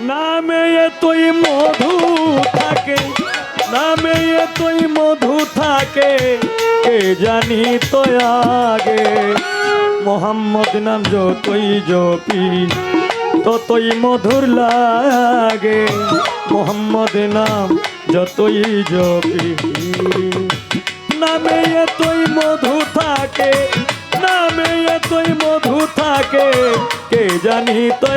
নামে তুই মধু থাকে, নামে তুই মধু থাকে, কে জানি তো আগে? মোহাম্মদ নাম যতই জপি ততই মধুর লাগে। মোহাম্মদ নাম যতই জপি নামে তুই মধু থাকে, নামে তুই মধু থাকে কে জানি তো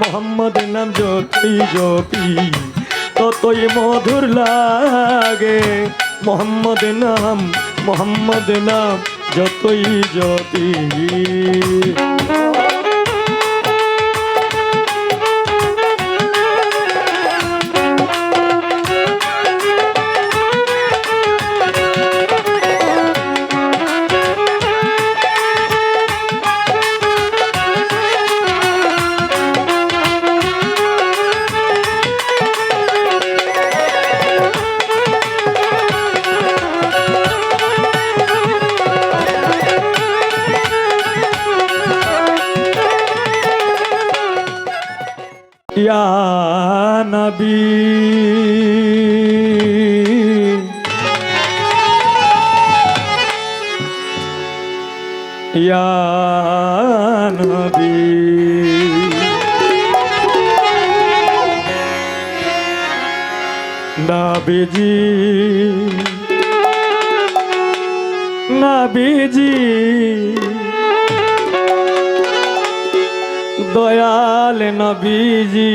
মোহাম্মদ নাম যতই জপি ততই মধুর লাগে। মোহাম্মদ নাম মোহাম্মদ নাম, যতই জপি ইয়া নবী। ইয়া নবী। নবীজি। নবীজি। দয়াল নবীজি।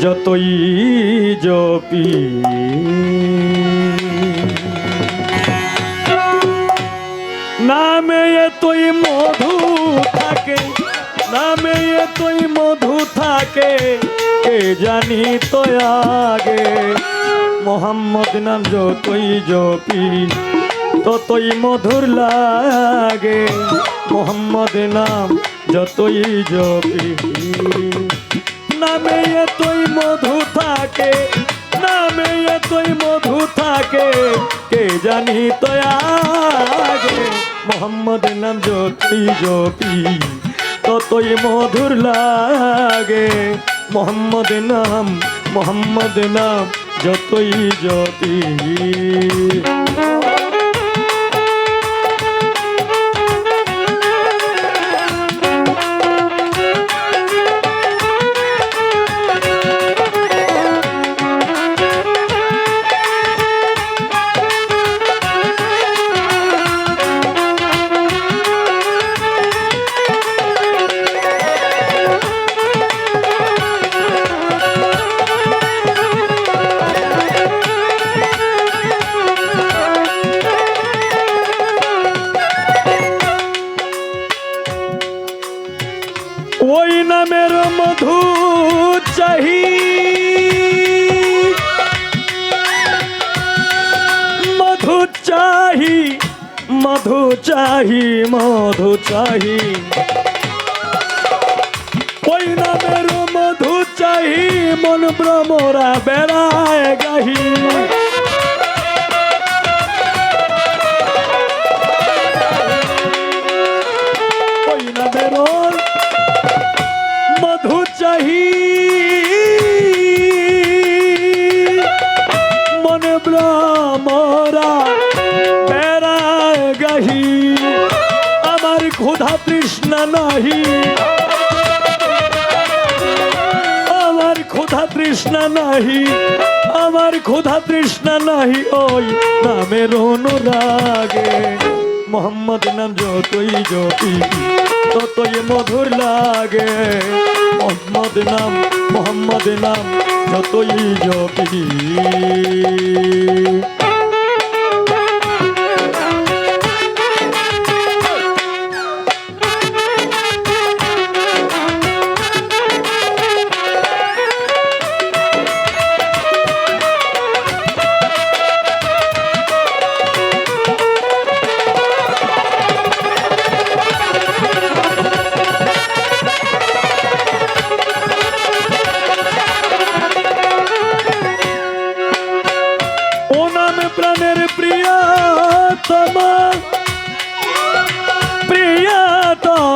যতই জপি। নামে তুই মধু থাকে, নামে তুই মধু থাকে, কে জানি তো আগে। মোহাম্মদ নাম যতই জপি, ততই মধুর লাগে। মোহাম্মদ নাম যতই জপি। নামে তুই মধু থাকে, নামে তুই মধু থাকে, কে জানি তো মোহাম্মদ নাম যতই জপি ততই মধুর লাগে। মোহাম্মদ নাম মোহাম্মদ নাম, যতই জপি চাহি, মধু চাহি। ওই নামের মধু চাহি, মন ভ্রমরা বেড়ায় গাহি। ওই নামের মধু চাহি, মনে ভ্রমরা নাহি। আমার ক্ষুধা তৃষ্ণা নাহি, আমার ক্ষুধা তৃষ্ণা নাহি ওই নামের অনুরাগে। মোহাম্মদ নাম যতই জপি ততই মধুর লাগে। মোহাম্মদ নাম মোহাম্মদ নাম যতই জপি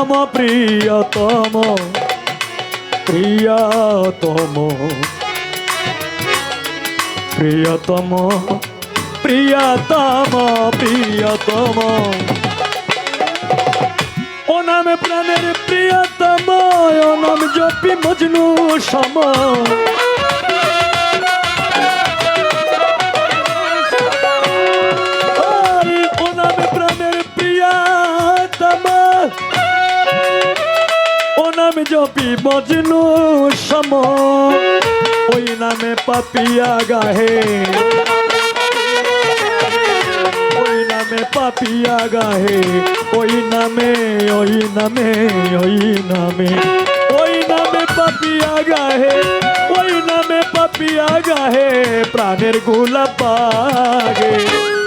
প্রিয়তম প্রিয়তম প্রিয়তম। প্রিয়তম প্রিয়তম প্রিয়তম। ও নামে প্রাণের প্রিয়তম, ও নাম জপি মজনু সম। জপি মজনু সম। ওই নামে পাপিয়া গাহে ওই নামে পাপিয়া গাহে ওই নামে ওই নামে ওই নামে। ওই নামে পাপিয়া গাহে ওই নামে পাপিয়া গাহে প্রাণের গোলা পাগে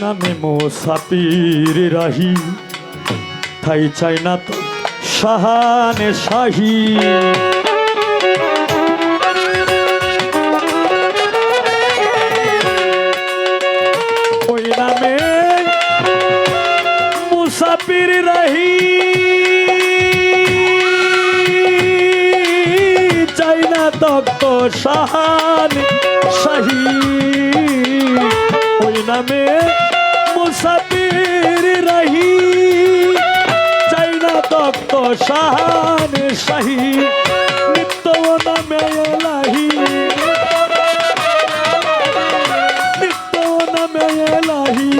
নামে মোসাপির রাহি। থাই চাই না তো সাহানে শাহী। ওই নামে ওই নামে মুসাফির রাহি। চাই না তক্ত সাহান শাহী। নিত্য নামে এলাহি। নিত্য নামে এলাহি।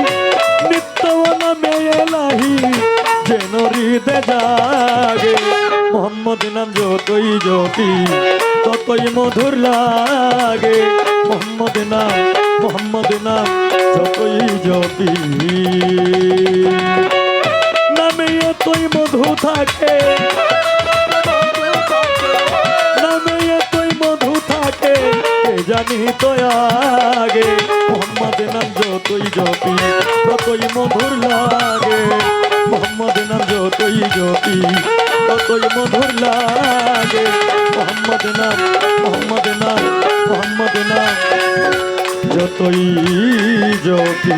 নিত্য নামে এলাহি। যেন হৃদে জাগে মোহাম্মদ নাম যতই জ্যোতি, ততই মধুর লাগে। মোহাম্মদ নাম মোহাম্মদ নাম, যতই জ্যোতি। নামে এতই মধু থাকে, নামে এতই মধু থাকে জানি তো আগে। মোহাম্মদ নাম, যতই জপি ততই মধুর লাগে। মোহাম্মদ নাম যতই জ্যোতি ততই মধুর লাগে মোহাম্মদ নাম মোহাম্মদ নাম মোহাম্মদ নাম যতই জপি